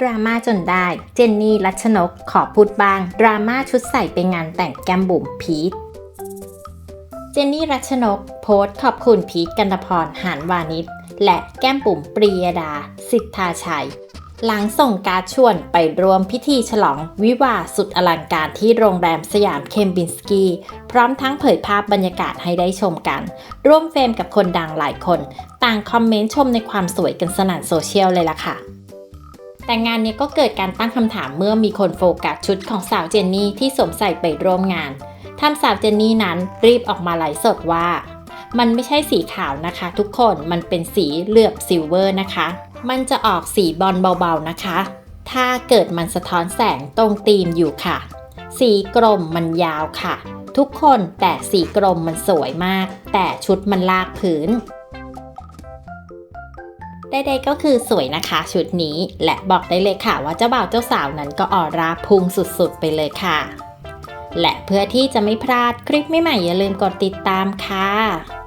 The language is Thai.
ดราม่าจนได้ เจนนี่รัชนกขอพูดบ้าง ดราม่าชุดใส่ไปงานแต่งแก้มบุ๋มพีทเจนนี่รัชนกโพสต์ขอบคุณพีทกันตพรหานวานิชและแก้มบุ๋มปรียดา สิทธาชัย หลังส่งการชวนไปรวมพิธีฉลองวิวาสุดอลังการที่โรงแรมสยามเคมบินสกีพร้อมทั้งเผยภาพบรรยากาศให้ได้ชมกัน ร่วมเฟรมกับคนดังหลายคน ต่างคอมเมนต์ชมในความสวยกันสนั่นโซเชียลเลยล่ะค่ะ แต่งานนี้ก็เกิดการตั้งคำถามเมื่อมีคนโฟกัสชุดของสาวเจนนี่ที่สวมใส่ไปร่วมงานทำสาวเจนนี่นั้นรีบออกมาไลฟ์สดว่า มันไม่ใช่สีขาวนะคะ ทุกคนมันเป็นสีเหลือบซิลเวอร์นะคะ มันจะออกสีบอลเบาๆนะคะ ถ้าเกิดมันสะท้อนแสงตรงตีมอยู่ค่ะ สีกรมมันยาวค่ะ ทุกคนแต่สีกรมมันสวยมาก แต่ชุดมันลากพื้น ใดๆก็คือสวยนะคะชุดนี้และบอกได้เลยค่ะว่าเจ้าบ่าวเจ้าสาวนั้นก็ออร่าพุ่งสุดๆ ไปเลยค่ะ และเพื่อที่จะไม่พลาดคลิปใหม่ๆอย่าลืมกดติดตามค่ะ